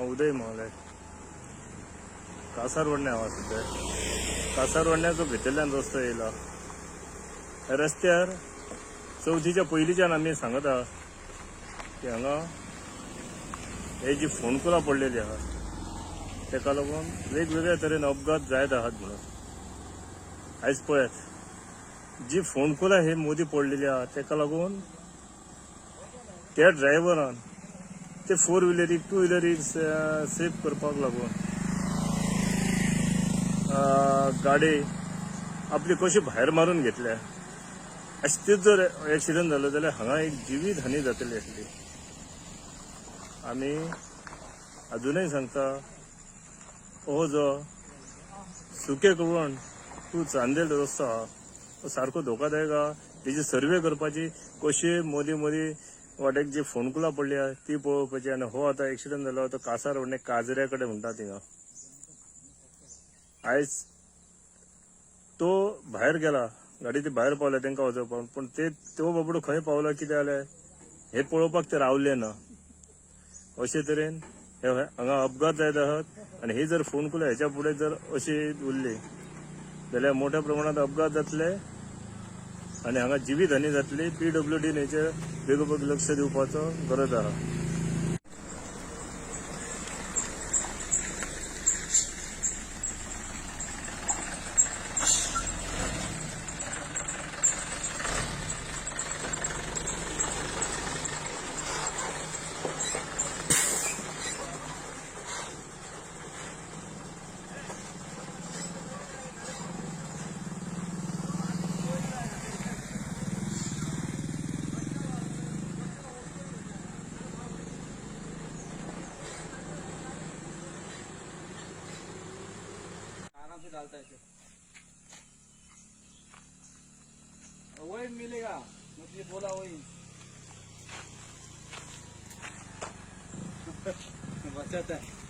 उदय महालय कासारवडण्या हांव सध्या. कासारवडण्याचो भितरल्यान रस्तो येयला रस्त्यार चवथीच्या पयलींच्यान आमी सांगत आहा की हांगा हे जी फोणकुलां पडलेली आहा तेका लागून वेगवेगळ्या तरेन अपघात जायत आहात म्हणून. आयज पळयात जी फोणकुलां हे मोदी पडलेली आहा तेका लागून त्या ड्रायव्हरान ते फोर व्हिलरीक टू व्हिलरीक सेफ करपाक लागून. गाडी आपली कशी भायर मारून घेतल्या. अशें तेच जर एक्सिडंट जालो जाल्यार हांगा एक जिवीत हानी जातली आसली आमी अजूनय सांगता हो जो सुके कवण तूं चांदेल रस्तो. आहा तो सारको धोकादायक आहा. तेजी सर्वे करपाची कशी मोदी मोदी वाटेक जी फोणकुलां पडल्या ती पळोवपाची आनी हो आतां एक्सिडंट जालो तो कासार व्हडले काजऱ्या कडेन म्हणटा थिंगा आयज तो भायर गेला गाडी ती भायर पावल्या तांकां वचोवपाक पूण ते तो बाबडो खंय पावला कितें जालें हे पळोवपाक ते रावले ना. अशे तरेन हे हांगा अपघात जायत आहात आनी ही जर फोणकुलां हेच्या फुडें जर अशी उरली जाल्यार मोठ्या प्रमाणात अपघात जातले आनी हांगा जिवीत हानी जातली पी डब्ल्यू डीन हेचेर बेगोबेग लक्ष दिवपाचो गरज आहा. डालता है इसे वही मिलेगा मुझे बोला वही बचत है ठीक है